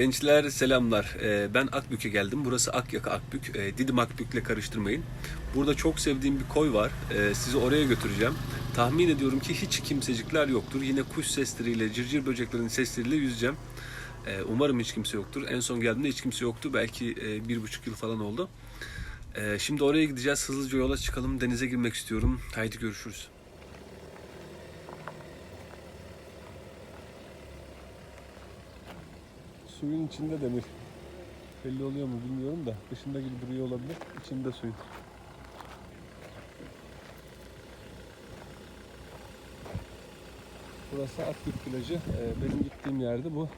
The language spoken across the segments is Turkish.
Gençler selamlar. Ee, Ben Akbük'e geldim. Burası Akyaka Akbük. Ee, Didim Akbük'le karıştırmayın. Burada çok sevdiğim bir koy var. Ee, Sizi oraya götüreceğim. Tahmin ediyorum ki hiç kimsecikler yoktur. Yine kuş sesleriyle, cırcır böceklerinin sesleriyle yüzeceğim. Umarım hiç kimse yoktur. En son geldiğimde hiç kimse yoktu. Belki e, bir buçuk yıl falan oldu. Şimdi oraya gideceğiz. Hızlıca yola çıkalım. Denize girmek istiyorum. Haydi görüşürüz. Suyun içinde demir. Belli oluyor mu bilmiyorum da dışında gibi duruyor olabilir. İçinde suyun. Burası Akbük plajı. Ee, benim gittiğim yerde bu.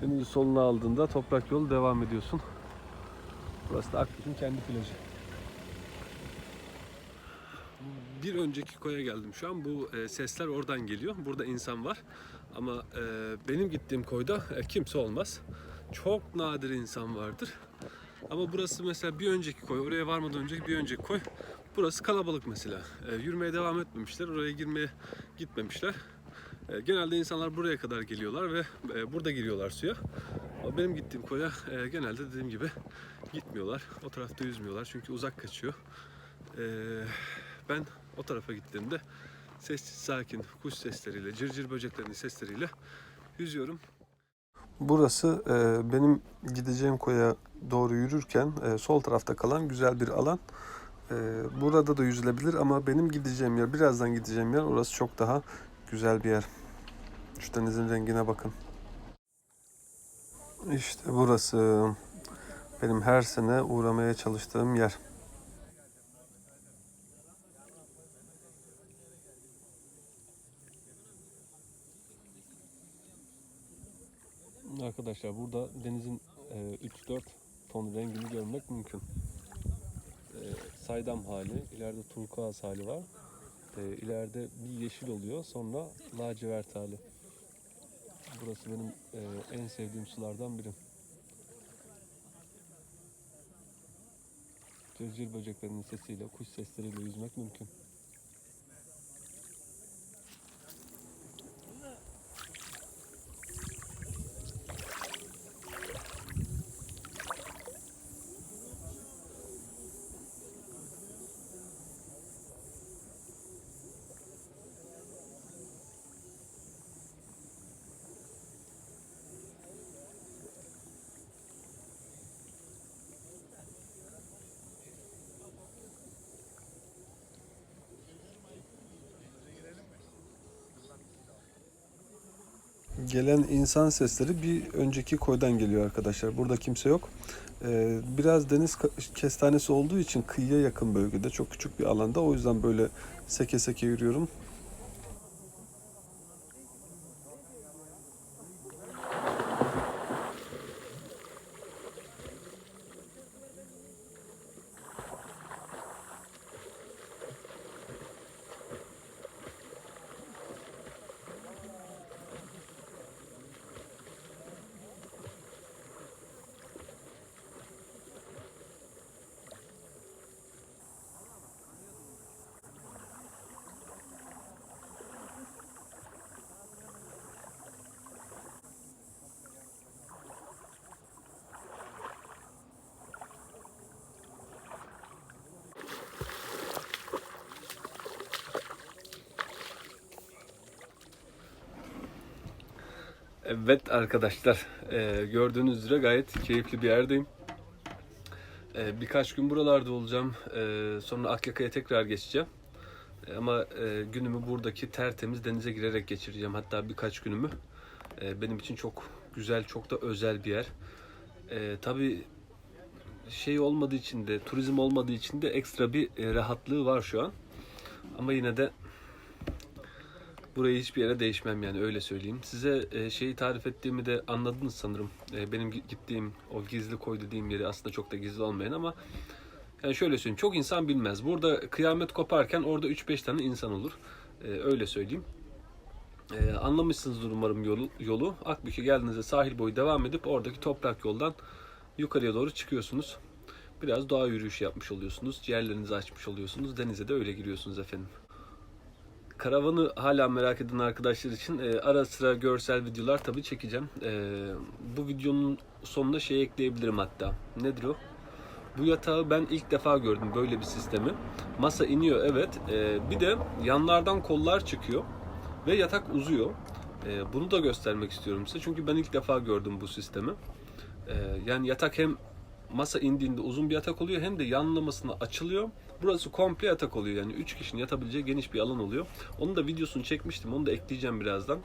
Denizi soluna aldığında toprak yolu devam ediyorsun. Burası da Akbük'ün kendi plajı. Bir önceki koya geldim şu an. Bu e, sesler oradan geliyor. Burada insan var. Ama e, benim gittiğim koyda e, kimse olmaz. Çok nadir insan vardır. Ama burası mesela bir önceki koy, oraya varmadan önceki bir önceki koy. Burası kalabalık mesela. E, yürümeye devam etmemişler, oraya girmeye gitmemişler. E, genelde insanlar buraya kadar geliyorlar ve e, burada giriyorlar suya. Ama benim gittiğim koya e, genelde dediğim gibi gitmiyorlar. O tarafta yüzmüyorlar çünkü uzak kaçıyor. E, ben o tarafa gittiğimde sessiz sakin kuş sesleriyle, cırcır böceklerinin sesleriyle yüzüyorum. Burası e, benim gideceğim koya doğru yürürken e, sol tarafta kalan güzel bir alan. E, burada da yüzülebilir ama benim gideceğim yer, birazdan gideceğim yer orası çok daha güzel bir yer. Şu denizin rengine bakın. İşte burası benim her sene uğramaya çalıştığım yer. Arkadaşlar burada denizin e, 3-4 ton rengini görmek mümkün. E, saydam hali, ileride turkuaz hali var. E, ileride bir yeşil oluyor, sonra lacivert hali. Burası benim e, en sevdiğim sulardan biri. Cırcır böceklerinin sesiyle, kuş sesleriyle yüzmek mümkün. Gelen insan sesleri bir önceki koydan geliyor arkadaşlar. Burada kimse yok. Ee, biraz deniz kestanesi olduğu için kıyıya yakın bölgede çok küçük bir alanda. O yüzden böyle seke seke yürüyorum. Evet arkadaşlar, e, gördüğünüz üzere gayet keyifli bir yerdeyim. E, birkaç gün buralarda olacağım. E, sonra Akyaka'ya tekrar geçeceğim. Ama günümü buradaki tertemiz denize girerek geçireceğim. Hatta birkaç günümü. Benim için çok güzel, çok da özel bir yer. Tabii şey olmadığı için de, turizm olmadığı için de ekstra bir rahatlığı var şu an. Ama yine de Burayı hiçbir yere değişmem yani öyle söyleyeyim. Size e, şeyi tarif ettiğimi de anladınız sanırım. E, benim gi- gittiğim o gizli koy dediğim yeri aslında çok da gizli olmayan ama yani şöyle söyleyeyim çok insan bilmez. Burada kıyamet koparken orada 3-5 tane insan olur. E, öyle söyleyeyim. E, anlamışsınızdır umarım yolu, yolu. Akbük'e geldiğinizde sahil boyu devam edip oradaki toprak yoldan yukarıya doğru çıkıyorsunuz. Biraz doğa yürüyüşü yapmış oluyorsunuz. Ciğerlerinizi açmış oluyorsunuz. Denize de öyle giriyorsunuz efendim. Karavanı hala merak eden arkadaşlar için e, ara sıra görsel videolar tabii çekeceğim. E, bu videonun sonunda şey ekleyebilirim hatta. Nedir o? Bu yatağı ben ilk defa gördüm böyle bir sistemi. Masa iniyor evet. E, bir de yanlardan kollar çıkıyor ve yatak uzuyor. E, bunu da göstermek istiyorum size çünkü ben ilk defa gördüm bu sistemi. E, yani yatak hem masa indiğinde uzun bir yatak oluyor hem de yanlamasına açılıyor. Burası komple yatak oluyor yani 3 kişinin yatabileceği geniş bir alan oluyor. Onun da videosunu çekmiştim. Onu da ekleyeceğim birazdan.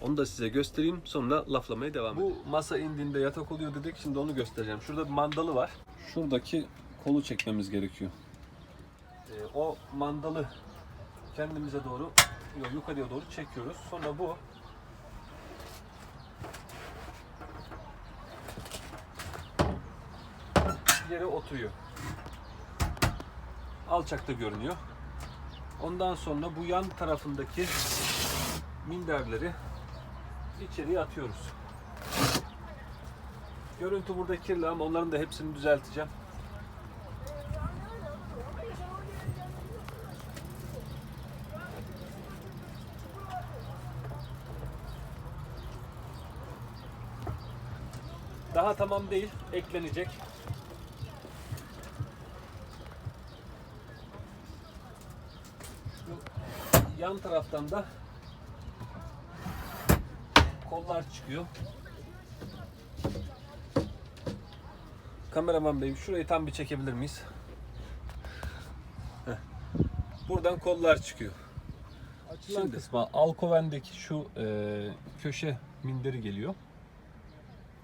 Onu da size göstereyim. Sonra laflamaya devam edelim. Bu masa indiğinde yatak oluyor dedik. Şimdi onu göstereceğim. Şurada bir mandalı var. Şuradaki kolu çekmemiz gerekiyor. Ee, o mandalı kendimize doğru yok, yukarıya doğru çekiyoruz. Sonra bu yere oturuyor. Alçakta görünüyor. Ondan sonra bu yan tarafındaki minderleri içeriye atıyoruz. Görüntü burada kirli ama onların da hepsini düzelteceğim. Daha tamam değil, eklenecek. Şu yan taraftan da kollar çıkıyor. Kameraman beyim şurayı tam bir çekebilir miyiz? Heh. Buradan kollar çıkıyor. Açılan Şimdi- kısma Alkoven'deki şu e, köşe minderi geliyor.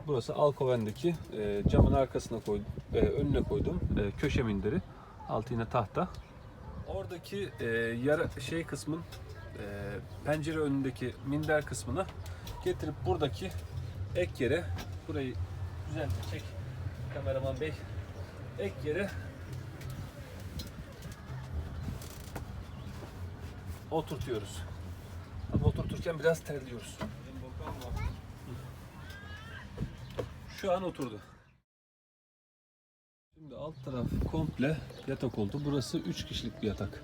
Burası Alkoven'deki e, camın arkasına koydum, e, önüne koyduğum e, köşe minderi. Altı yine tahta. Oradaki e, yara şey kısmın e, pencere önündeki minder kısmını getirip buradaki ek yere burayı güzel çek kameraman bey ek yere oturtuyoruz. Ama oturturken biraz terliyoruz. Şu an oturdu. Alt taraf komple yatak oldu. Burası 3 kişilik bir yatak.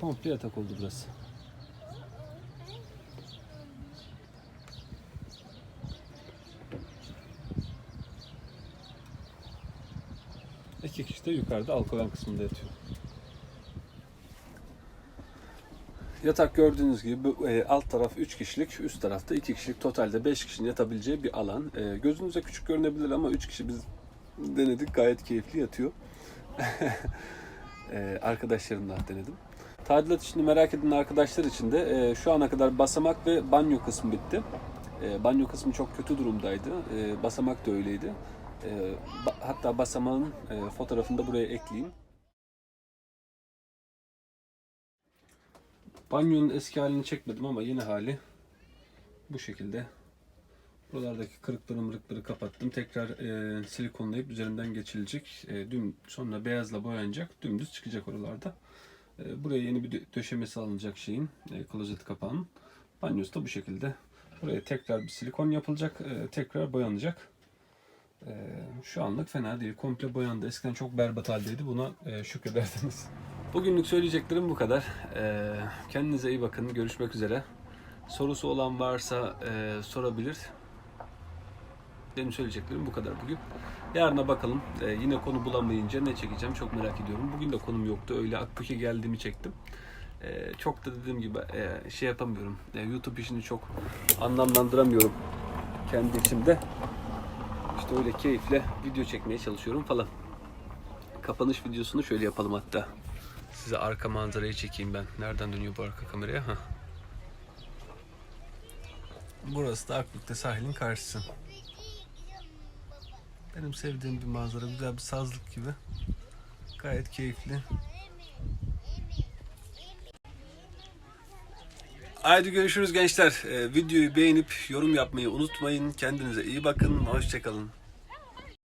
Komple yatak oldu burası. İki kişi de yukarıda alkoven kısmında yatıyor. Yatak gördüğünüz gibi e, alt taraf 3 kişilik, üst tarafta 2 kişilik, totalde 5 kişinin yatabileceği bir alan. E, gözünüze küçük görünebilir ama 3 kişi biz denedik gayet keyifli yatıyor. e, arkadaşlarımla denedim. Tadilat işini merak eden arkadaşlar için de e, şu ana kadar basamak ve banyo kısmı bitti. E, banyo kısmı çok kötü durumdaydı. E, basamak da öyleydi. E, ba- hatta basamağın e, fotoğrafını da buraya ekleyeyim. Banyonun eski halini çekmedim ama yeni hali bu şekilde. Buralardaki kırıkları mırıkları kapattım. Tekrar e, silikonlayıp üzerinden geçilecek. E, düm, sonra beyazla boyanacak. Dümdüz çıkacak oralarda. E, buraya yeni bir dö- döşemesi alınacak şeyin. E, klozet kapağının. Banyosu da bu şekilde. Buraya tekrar bir silikon yapılacak. e, tekrar boyanacak. E, şu anlık fena değil. Komple boyandı. Eskiden çok berbat haldeydi. Buna e, şükrederdiniz. Bugünlük söyleyeceklerim bu kadar. E, kendinize iyi bakın. Görüşmek üzere. Sorusu olan varsa e, sorabilir. Benim söyleyeceklerim bu kadar bugün. Yarına bakalım. E, yine konu bulamayınca ne çekeceğim çok merak ediyorum. Bugün de konum yoktu. Öyle Akbük'e geldiğimi çektim. E, çok da dediğim gibi e, şey yapamıyorum. E, YouTube işini çok anlamlandıramıyorum kendi içimde. İşte öyle keyifle video çekmeye çalışıyorum falan. Kapanış videosunu şöyle yapalım hatta. Size arka manzarayı çekeyim ben. Nereden dönüyor bu arka kameraya? Ha. Burası da Akbük'te sahilin karşısı. Benim sevdiğim bir manzara. Güzel bir sazlık gibi. Gayet keyifli. Haydi görüşürüz gençler. Ee, videoyu beğenip yorum yapmayı unutmayın. Kendinize iyi bakın. Hoşçakalın.